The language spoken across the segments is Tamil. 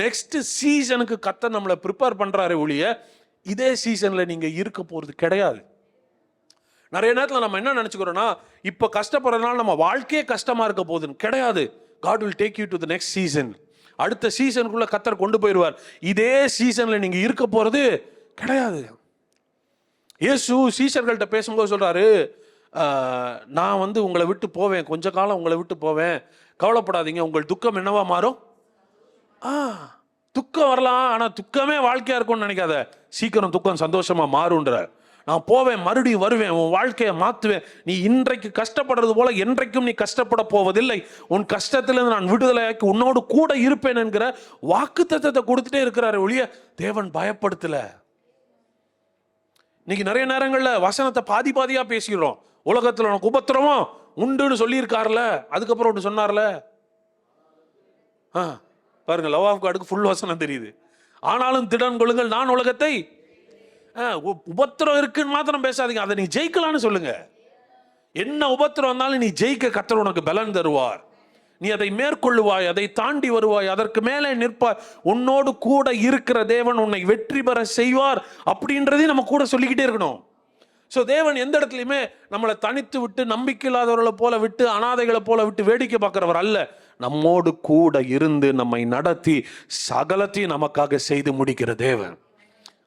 நெக்ஸ்ட் சீசனுக்கு கத்த நம்மளை ப்ரிப்பேர் பண்ணுறாரு ஒழிய இதே சீசனில் நீங்கள் இருக்க போகிறது கிடையாது. நிறைய நேரத்தில் நம்ம என்ன நினச்சிக்கிறோன்னா இப்போ கஷ்டப்படுறதுனால நம்ம வாழ்க்கையே கஷ்டமாக இருக்க போகுதுன்னு கிடையாது. God will take you to the next season அடுத்த சீசனுக்குள்ளே கத்தர் கொண்டு போயிடுவார். இதே சீசனில் நீங்கள் இருக்க போகிறது கிடையாது. இயேசு சீசர்கள்ட்ட பேசும்போது சொல்கிறாரு நான் வந்து உங்களை விட்டு போவேன். கொஞ்ச காலம் உங்களை விட்டு போவேன். கவலைப்படாதீங்க. உங்கள் துக்கம் என்னவா மாறும்? ஆ துக்கம் வரலாம் ஆனால் துக்கமே வாழ்க்கையாக இருக்கும்னு நினைக்காத. சீக்கிரம் துக்கம் சந்தோஷமாக மாறுன்ற. நான் போவேன் மறுபடியும் வருவேன் உன் வாழ்க்கையை மாற்றுவேன் நீ இன்றைக்கு கஷ்டப்படுறது போல என்றைக்கும் நீ கஷ்டப்பட போவதில்லை. உன் கஷ்டத்திலிருந்து நான் விடுதலையாக்கி உன்னோடு கூட இருப்பேன் என்கிற வாக்கு கொடுத்துட்டே இருக்கிறாரு ஒழிய தேவன் பயப்படுத்தல. இன்னைக்கு நிறைய நேரங்களில் வசனத்தை பாதி பாதியாக பேசிக்கிறோம். உலகத்தில் உனக்கு உபத்திரமும் உண்டுன்னு சொல்லியிருக்கார்ல அதுக்கப்புறம் ஒன்று சொன்னார்ல? ஆ. பாருங்க லவ் ஆஃப் காடுக்கு ஃபுல் வசனம் தெரியுது. ஆனாலும் திடன் கொள்ளுங்கள் நான் உலகத்தை ஆ, உபத்திரம் இருக்குன்னு மாத்திரம் பேசாதீங்க. அதை நீ ஜெயிக்கலான்னு சொல்லுங்க. என்ன உபத்திரம் வந்தாலும் நீ ஜெயிக்க கத்தர் உனக்கு பலன் தருவார். நீ அதை மேற்கொள்ளுவாய் அதை தாண்டி வருவாய். அதற்கு மேலே நிற்பாய் உன்னோடு கூட இருக்கிற தேவன் உன்னை வெற்றி பெற செய்வார் அப்படின்றதையும் நம்ம கூட சொல்லிக்கிட்டே இருக்கணும். ஸோ தேவன் எந்த இடத்துலையுமே நம்மளை தனித்து விட்டு நம்பிக்கை இல்லாதவர்களை போல விட்டு அனாதைகளை போல விட்டு வேடிக்கை பார்க்குறவர் அல்ல. நம்மோடு கூட இருந்து நம்மை நடத்தி சகலத்தையும் நமக்காக செய்து முடிக்கிற தேவன்.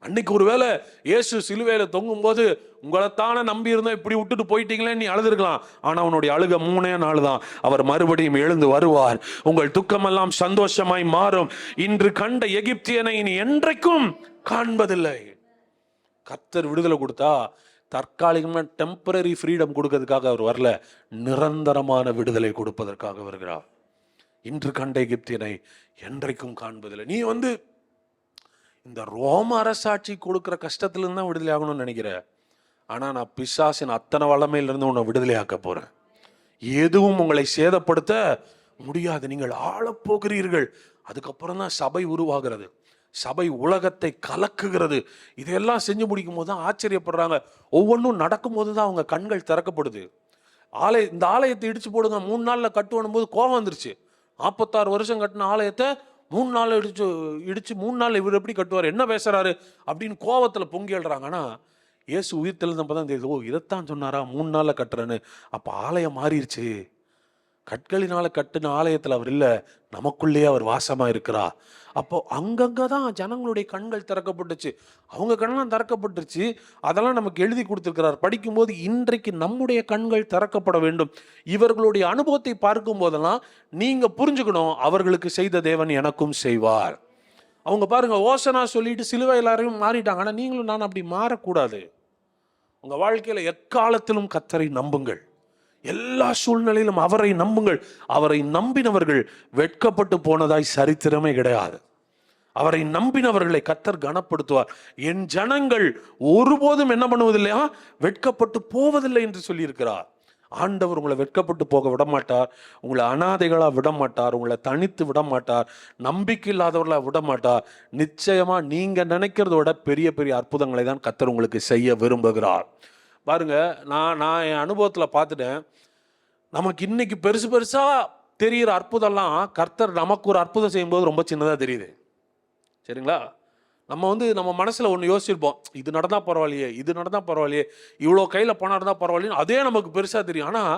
அன்னைக்கு ஒருவேளை இயேசு சிலுவையில் தொங்கும்போது உங்களைத்தானே நம்பி இருந்தோம் இப்படி விட்டுட்டு போயிட்டீங்களே நீ அழுதுருக்கலாம். ஆனால் அவனுடைய அழுக மூணே நாள் தான். அவர் மறுபடியும் எழுந்து வருவார். உங்கள் துக்கமெல்லாம் சந்தோஷமாய் மாறும். இன்று கண்ட எகிப்தியனை இனி என்றைக்கும் காண்பதில்லை. கர்த்தர் விடுதலை கொடுத்தா தற்காலிகமாக டெம்பரரி ஃப்ரீடம் கொடுக்கறதுக்காக அவர் வரல. நிரந்தரமான விடுதலை கொடுப்பதற்காக வருகிறார். இன்று கண்ட எகிப்தியனை என்றைக்கும் காண்பதில்லை. நீ வந்து இந்த ரோம அரசாட்சி கொடுக்குற கஷ்டத்துலேருந்து தான் விடுதலை ஆகணும்னு நினைக்கிற. ஆனால் நான் பிசாசின் அத்தனை வளமையிலிருந்து உன்னை விடுதலையாக்க போகிறேன் எதுவும் உங்களை சேதப்படுத்த முடியாது. நீங்கள் ஆளப்போகிறீர்கள். அதுக்கப்புறம் தான் சபை உருவாகிறது. சபை உலகத்தை கலக்குகிறது. இதையெல்லாம் செஞ்சு முடிக்கும் போது தான் ஆச்சரியப்படுறாங்க. ஒவ்வொன்றும் நடக்கும்போது தான் அவங்க கண்கள் திறக்கப்படுது. ஆலய இந்த ஆலயத்தை இடிச்சு போடுங்க. மூணு நாளில் கட்டுவனும் போது கோபம் வந்துருச்சு. நாற்பத்தாறு வருஷம் கட்டின ஆலயத்தை மூணு நாள் இடிச்சு இடிச்சு மூணு நாள் இவர் எப்படி கட்டுவார் என்ன பேசுறாரு அப்படின்னு கோவத்தில் பொங்கி எழுறாங்க. ஆனால் இயேசு உயிர் தெளிந்தப்ப தான் தெரியுது ஓ இதைத்தான் சொன்னாரா மூணு நாளில் கட்டுறேன்னு. அப்போ ஆலயம் மாறிடுச்சு. கற்களினால கட்டின ஆலயத்தில் அவர் இல்லை நமக்குள்ளேயே அவர் வாசமாக இருக்கிறா. அப்போ அங்கங்கே தான் ஜனங்களுடைய கண்கள் திறக்கப்பட்டுச்சு. அவங்க கண்ணெல்லாம் திறக்கப்பட்டுருச்சு. அதெல்லாம் நமக்கு எழுதி கொடுத்துருக்கிறார். படிக்கும்போது இன்றைக்கு நம்முடைய கண்கள் திறக்கப்பட வேண்டும். இவர்களுடைய அனுபவத்தை பார்க்கும் போதெல்லாம் நீங்கள் புரிஞ்சுக்கணும் அவர்களுக்கு செய்த தேவன் எனக்கும் செய்வார். அவங்க பாருங்கள் ஓசனா சொல்லிட்டு சிலுவை எல்லாரையும் மாறிட்டாங்க. ஆனால் நீங்களும் நான் அப்படி மாறக்கூடாது. உங்கள் வாழ்க்கையில் எக்காலத்திலும் கத்தரை நம்புங்கள். எல்லா சூழ்நிலையிலும் அவரை நம்புங்கள். அவரை நம்பினவர்கள் வெட்கப்பட்டு போனதாய் சரித்திரமே கிடையாது. அவரை நம்பினவர்களை கத்தர் கனப்படுத்துவார். என் ஜனங்கள் ஒருபோதும் என்ன பண்ணுவதில்லையா வெட்கப்பட்டு போவதில்லை என்று சொல்லியிருக்கிறார். ஆண்டவர் உங்களை வெட்கப்பட்டு போக விட மாட்டார் உங்களை அனாதைகளாக விட மாட்டார் உங்களை தனித்து விட மாட்டார் நம்பிக்கை இல்லாதவர்களாக விடமாட்டார். நிச்சயமாக நீங்கள் நினைக்கிறத விட பெரிய பெரிய அற்புதங்களை தான் கத்தர் உங்களுக்கு செய்ய விரும்புகிறார். பாருங்க நான் நான் என் அனுபவத்தில் பார்த்துட்டேன். நமக்கு இன்றைக்கி பெருசு பெருசாக தெரிகிற அற்புதம்லாம் கர்த்தர் நமக்கு ஒரு அற்புதம் செய்யும்போது ரொம்ப சின்னதாக தெரியுது. சரிங்களா? நம்ம வந்து நம்ம மனசில் ஒன்று யோசிச்சிருப்போம் இது நடந்தால் பரவாயில்லையே இது நடந்தால் பரவாயில்லையே இவ்வளோ கையில் பணம் இருந்தால் பரவாயில்லைன்னு அதே நமக்கு பெருசாக தெரியும். ஆனால்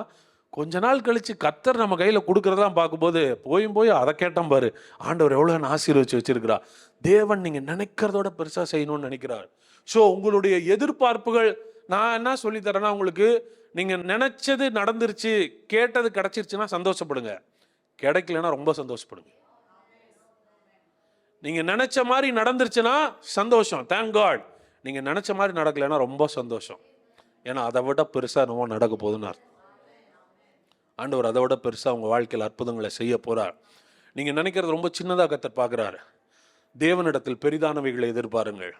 கொஞ்ச நாள் கழித்து கர்த்தர் நம்ம கையில் கொடுக்குறதெல்லாம் பார்க்கும்போது போயும் போய் அதை கேட்டோம் பாரு ஆண்டவர் எவ்வளோ ஆசீர்வச்சு வச்சுருக்கிறா. தேவன் நீங்கள் நினைக்கிறதோட பெருசாக செய்யணும்னு நினைக்கிறார். ஸோ உங்களுடைய எதிர்பார்ப்புகள் நான் என்ன சொல்லி தரேன்னா உங்களுக்கு நீங்கள் நினச்சது நடந்துருச்சு கேட்டது கிடச்சிருச்சுன்னா சந்தோஷப்படுங்க. கிடைக்கலன்னா ரொம்ப சந்தோஷப்படுங்க. நீங்கள் நினச்ச மாதிரி நடந்துருச்சுன்னா சந்தோஷம். தேங்க் காட் நீங்கள் நினச்ச மாதிரி நடக்கலைன்னா ரொம்ப சந்தோஷம். ஏன்னா அதை விட பெருசாக நம்ம நடக்க போகுதுன்னு அர்த்தம். ஆண்டவர் அதை விட பெருசாக உங்கள் வாழ்க்கையில் அற்புதங்களை செய்ய போகிறார் நீங்கள் நினைக்கிறது ரொம்ப சின்னதாக கத்தர் பார்க்குறாரு. தேவனிடத்தில் பெரிதானவைகளை எதிர்பாருங்கள்.